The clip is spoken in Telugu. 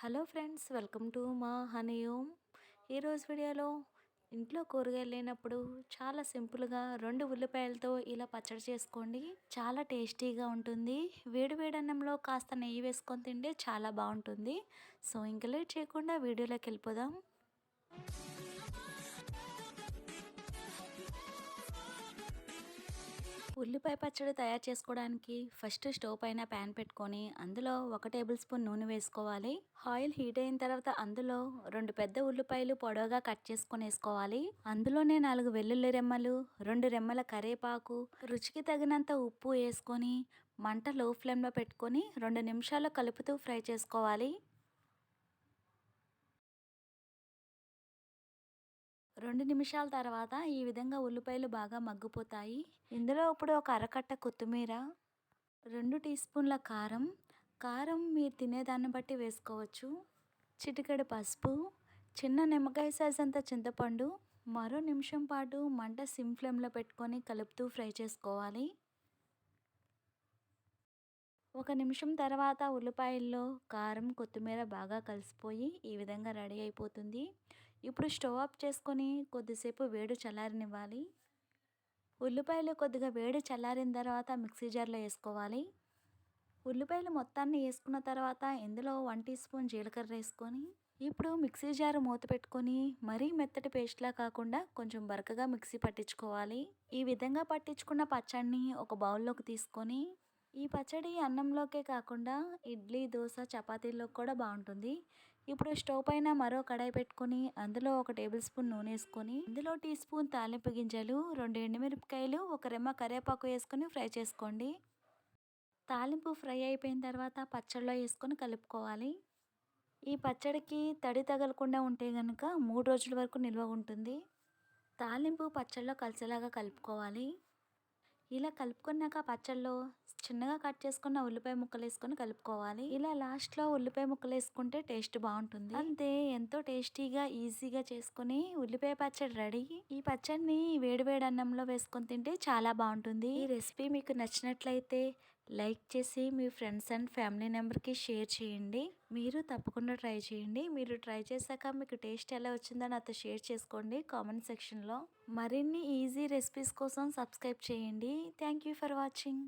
హలో ఫ్రెండ్స్ వెల్కమ్ టు మా హనీ ఓమ్ ఈరోజు వీడియోలో ఇంట్లో కూరగాయలు లేనప్పుడు చాలా సింపుల్గా రెండు ఉల్లిపాయలతో ఇలా పచ్చడి చేసుకోండి. చాలా టేస్టీగా ఉంటుంది. వేడివేడన్నంలో అన్నంలో కాస్త నెయ్యి వేసుకొని తింటే చాలా బాగుంటుంది. సో ఇంకా లేట్ చేయకుండా వీడియోలోకి వెళ్ళిపోదాం. ఉల్లిపాయ పచ్చడి తయారు చేసుకోవడానికి ఫస్ట్ స్టవ్ పైన ప్యాన్ పెట్టుకొని అందులో ఒక టేబుల్ స్పూన్ నూనె వేసుకోవాలి. ఆయిల్ హీట్ అయిన తర్వాత అందులో రెండు పెద్ద ఉల్లిపాయలు పొడవుగా కట్ చేసుకొని వేసుకోవాలి. అందులోనే నాలుగు వెల్లుల్లి రెమ్మలు రెండు రెమ్మల కరేపాకు రుచికి తగినంత ఉప్పు వేసుకొని మంట లో ఫ్లేమ్లో పెట్టుకొని రెండు నిమిషాలు కలుపుతూ ఫ్రై చేసుకోవాలి. రెండు నిమిషాల తర్వాత ఈ విధంగా ఉల్లిపాయలు బాగా మగ్గిపోతాయి. ఇందులో ఇప్పుడు ఒక అరకట్ట కొత్తిమీర రెండు టీ స్పూన్ల కారం. కారం మీరు తినేదాన్ని బట్టి వేసుకోవచ్చు. చిటికెడు పసుపు చిన్న నిమ్మకాయ సైజ్ అంత చింతపండు మరో నిమిషం పాటు మంట సిమ్ ఫ్లేమ్లో పెట్టుకొని కలుపుతూ ఫ్రై చేసుకోవాలి. ఒక నిమిషం తర్వాత ఉల్లిపాయల్లో కారం కొత్తిమీర బాగా కలిసిపోయి ఈ విధంగా రెడీ అయిపోతుంది. ఇప్పుడు స్టవ్ ఆఫ్ చేసుకొని కొద్దిసేపు వేడి చల్లారనివ్వాలి. ఉల్లిపాయలు కొద్దిగా వేడి చల్లారిన తర్వాత మిక్సీ జార్లో వేసుకోవాలి. ఉల్లిపాయలు మొత్తాన్ని వేసుకున్న తర్వాత ఇందులో వన్ టీ స్పూన్ జీలకర్ర వేసుకొని ఇప్పుడు మిక్సీ జారు మూత పెట్టుకొని మరీ మెత్తటి పేస్ట్లా కాకుండా కొంచెం బరకగా మిక్సీ పట్టించుకోవాలి. ఈ విధంగా పట్టించుకున్న పచ్చడిని ఒక బౌల్లోకి తీసుకొని ఈ పచ్చడి అన్నంలోకే కాకుండా ఇడ్లీ దోశ చపాతీల్లో కూడా బాగుంటుంది. ఇప్పుడు స్టవ్ పైన మరో కడాయి పెట్టుకొని అందులో ఒక టేబుల్ స్పూన్ నూనె వేసుకొని ఇందులో టీ స్పూన్ తాలింపు గింజలు రెండు ఎండుమిరపకాయలు ఒక రెమ్మ కరివేపాకు వేసుకొని ఫ్రై చేసుకోండి. తాలింపు ఫ్రై అయిపోయిన తర్వాత పచ్చడిలో వేసుకొని కలుపుకోవాలి. ఈ పచ్చడికి తడి తగలకుండా ఉంటే కనుక మూడు రోజుల వరకు నిల్వ ఉంటుంది. తాలింపు పచ్చళ్ళలో కలిసేలాగా కలుపుకోవాలి. ఇలా కలుపుకున్నాక పచ్చళ్ళలో చిన్నగా కట్ చేసుకున్న ఉల్లిపాయ ముక్కలు వేసుకొని కలుపుకోవాలి. ఇలా లాస్ట్లో ఉల్లిపాయ ముక్కలు వేసుకుంటే టేస్ట్ బాగుంటుంది. అంతే ఎంతో టేస్టీగా ఈజీగా చేసుకుని ఉల్లిపాయ పచ్చడి రెడీ. ఈ పచ్చడిని వేడివేడి అన్నంలో వేసుకొని తింటే చాలా బాగుంటుంది. ఈ రెసిపీ మీకు నచ్చినట్లయితే లైక్ చేసి మీ ఫ్రెండ్స్ అండ్ ఫ్యామిలీ మెంబర్కి షేర్ చేయండి. మీరు తప్పకుండా ట్రై చేయండి. మీరు ట్రై చేశాక మీకు టేస్ట్ ఎలా వచ్చిందో నాతో షేర్ చేసుకోండి కామెంట్ సెక్షన్లో. మరిన్ని ఈజీ రెసిపీస్ కోసం సబ్స్క్రైబ్ చేయండి. Thank you for watching.